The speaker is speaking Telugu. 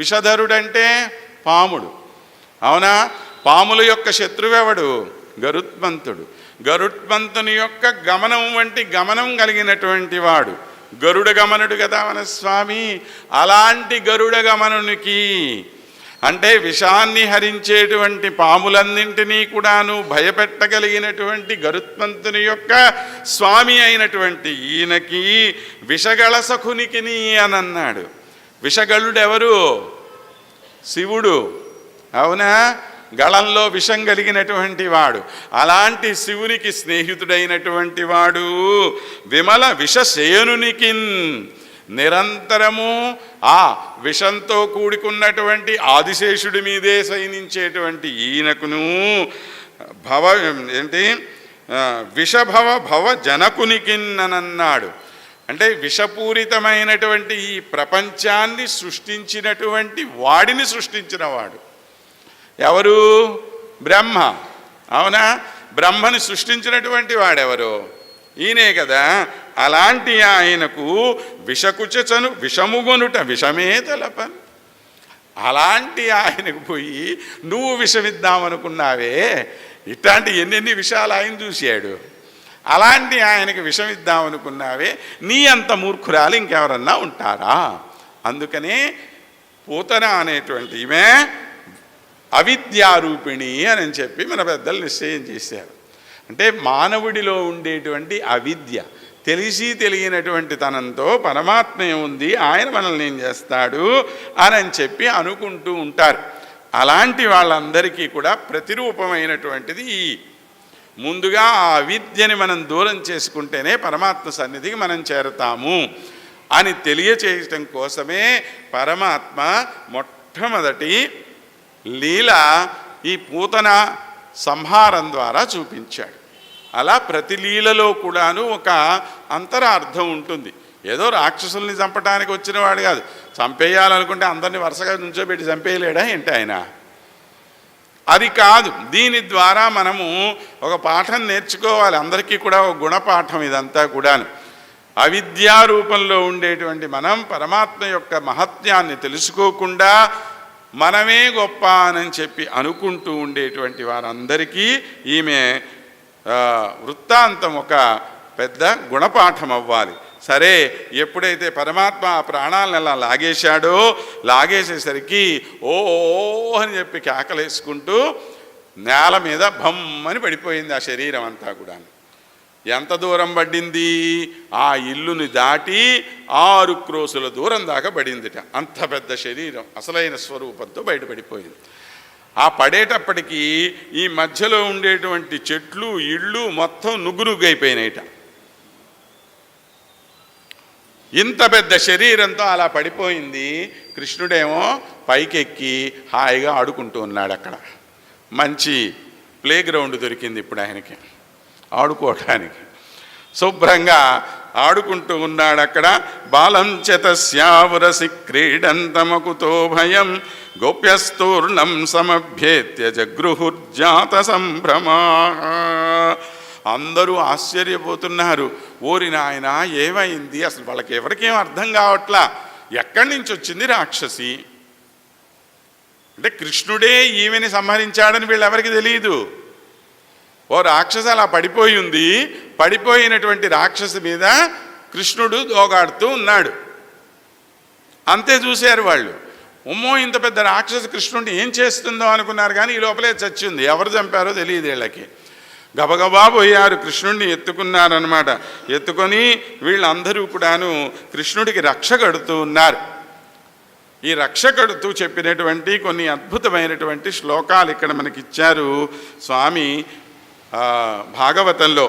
విషధరుడంటే పాముడు. అవునా? పాముల యొక్క శత్రువెవడు? గరుత్మంతుడు. గరుత్మంతుని యొక్క గమనం వంటి గమనం కలిగినటువంటి వాడు. గరుడ గమనుడు కదా మన స్వామి అలాంటి గరుడ గమనునికి అంటే విషాన్ని హరించేటువంటి పాములన్నింటినీ కూడాను భయపెట్టగలిగినటువంటి గరుత్మంతుని యొక్క స్వామి అయినటువంటి ఈయనకి విషగళ సఖునికిని అని అన్నాడు విషగళుడెవరు శివుడు. అవునా? గళంలో విషం కలిగినటువంటి వాడు. అలాంటి శివునికి స్నేహితుడైనటువంటి వాడు. విమల విషశయనునికి నిరంతరము ఆ విషంతో కూడుకున్నటువంటి ఆదిశేషుడి మీదే సైనించేటువంటి ఈయనకును భవ ఏంటి? విషభవ భవ జనకునికిన్ననన్నాడు అంటే విషపూరితమైనటువంటి ఈ ప్రపంచాన్ని సృష్టించినటువంటి వాడిని సృష్టించినవాడు. ఎవరు? బ్రహ్మ. అవునా? బ్రహ్మని సృష్టించినటువంటి వాడెవరు? ఈయనే కదా. అలాంటి ఆయనకు విషకుచను విషముగొనుట విషమే తలపను అలాంటి ఆయనకు పోయి నువ్వు విషమిద్దామనుకున్నావే. ఇట్లాంటి ఎన్నెన్ని విషయాలు ఆయన చూశాడు? అలాంటి ఆయనకి విషం ఇద్దామనుకున్నావే నీ అంత మూర్ఖురాలు ఇంకెవరన్నా ఉంటారా? అందుకనే పూతన అనేటువంటి ఈమె అవిద్యారూపిణి అని చెప్పి మన పెద్దలు నిశ్చయం చేశారు. అంటే మానవుడిలో ఉండేటువంటి అవిద్య తెలిసి తెలియనటువంటి తనంతో పరమాత్మ ఉంది ఆయన మనల్ని ఏం చేస్తాడు అని చెప్పి అనుకుంటూ ఉంటారు. అలాంటి వాళ్ళందరికీ కూడా ప్రతిరూపమైనటువంటిది ఈ ముందుగా ఆ అవిద్యని మనం దూరం చేసుకుంటేనే పరమాత్మ సన్నిధికి మనం చేరతాము అని తెలియచేయటం కోసమే పరమాత్మ మొట్టమొదటి లీల ఈ పూతన సంహారం ద్వారా చూపించాడు. అలా ప్రతి లీలలో కూడాను ఒక అంతరార్థం ఉంటుంది. ఏదో రాక్షసుల్ని చంపడానికి వచ్చిన వాడు కాదు. చంపేయాలనుకుంటే అందరినీ వరుసగా నుంచోబెట్టి చంపేయలేడా ఏంటి ఆయన? అది కాదు. దీని ద్వారా మనము ఒక పాఠం నేర్చుకోవాలి. అందరికీ కూడా ఒక గుణపాఠం ఇదంతా కూడాను. అవిద్యా రూపంలో ఉండేటువంటి మనం పరమాత్మ యొక్క మహత్యాన్ని తెలుసుకోకుండా మనమే గొప్ప అని చెప్పి అనుకుంటూ ఉండేటువంటి వారందరికీ ఈమె వృత్తాంతం ఒక పెద్ద గుణపాఠం అవ్వాలి. సరే ఎప్పుడైతే పరమాత్మ ఆ ప్రాణాలను అలా లాగేశాడో లాగేసేసరికి ఓ ఓ అని చెప్పి కేకలేసుకుంటూ నేల మీద భమ్మని పడిపోయింది ఆ శరీరం అంతా కూడా ఎంత దూరం పడింది? ఆ ఇల్లుని దాటి ఆరు క్రోసుల దూరం దాకా పడిందిట. అంత పెద్ద శరీరం అసలైన స్వరూపంతో బయటపడిపోయింది. ఆ పడేటప్పటికీ ఈ మధ్యలో ఉండేటువంటి చెట్లు ఇళ్ళు మొత్తం నుగ్గునుగ్గైపోయినాయిట. ఇంత పెద్ద శరీరంతో అలా పడిపోయింది. కృష్ణుడేమో పైకెక్కి హాయిగా ఆడుకుంటూ ఉన్నాడు అక్కడ. మంచి ప్లే గ్రౌండ్ దొరికింది ఇప్పుడు ఆయనకి. ఆడుకోవటానికి. శుభ్రంగా ఆడుకుంటూ ఉన్నాడు అక్కడ. బాలం చతస్యావరసి క్రీడంతమకుతో భయం. గోప్యస్తూర్ణం సమభ్యేత్య జగృహుర్జాత సంభ్రమా. అందరూ ఆశ్చర్యపోతున్నారు. ఓరి నాయన ఏమైంది? అసలు వాళ్ళకి ఎవరికేం అర్థం కావట్లా? ఎక్కడి నుంచి వచ్చింది రాక్షసి? అంటే కృష్ణుడే ఈమెని సంహరించాడని వీళ్ళెవరికి తెలియదు ఓ రాక్షసి అలా పడిపోయి ఉంది. పడిపోయినటువంటి రాక్షసి మీద కృష్ణుడు దోగాడుతూ ఉన్నాడు. అంతే చూశారు వాళ్ళు. ఉమ్మో ఇంత పెద్ద రాక్షసి కృష్ణుడిని ఏం చేస్తుందో అనుకున్నారు కానీ ఈ లోపలే చచ్చింది. ఎవరు చంపారో తెలియదు వీళ్ళకి. గబగబా పోయారు. కృష్ణుడిని ఎత్తుకున్నారనమాట ఎత్తుకొని వీళ్ళందరూ కూడాను కృష్ణుడికి రక్ష కడుతూ ఉన్నారు. ఈ రక్ష కడుతూ చెప్పినటువంటి కొన్ని అద్భుతమైనటువంటి శ్లోకాలు ఇక్కడ మనకిచ్చారు. స్వామి భాగవతంలో